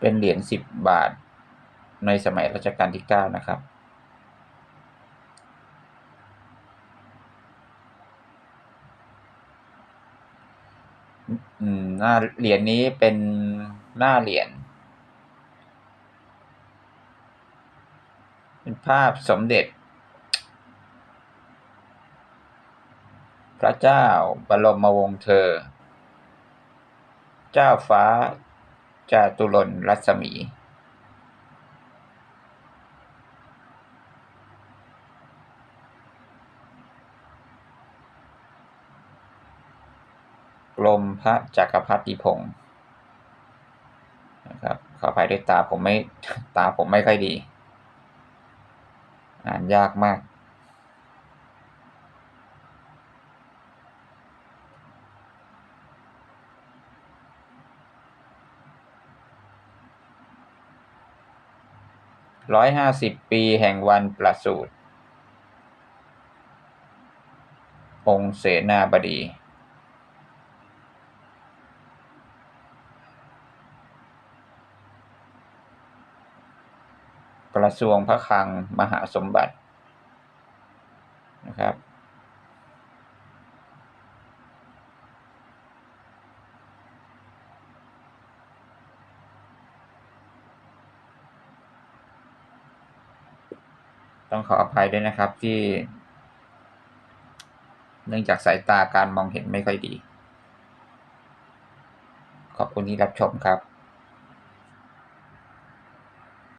เป็นเหรียญสิบบาท ในสมัยรัชกาลที่เก้านะครับอืมหน้าเหรียญนี้เป็นหน้าเหรียญเป็นภาพสมเด็จ พระเจ้าบรมวงศ์เธอ เจ้าฟ้า จาตุรนรัศมีกรมพระจักรพรรดิพงศ์นะครับขออภัยด้วยตาผมไม่ตาผมไม่ค่อยดี อ่านยากมาก ร้อยห้าสิบปีแห่งวันประสูติองค์เสนาบดี กระทรวงพระคลังมหาสมบัตินะครับ ต้องขออภัยด้วยนะครับที่ เนื่องจากสายตาการมองเห็นไม่ค่อยดี ขอบคุณที่รับชมครับ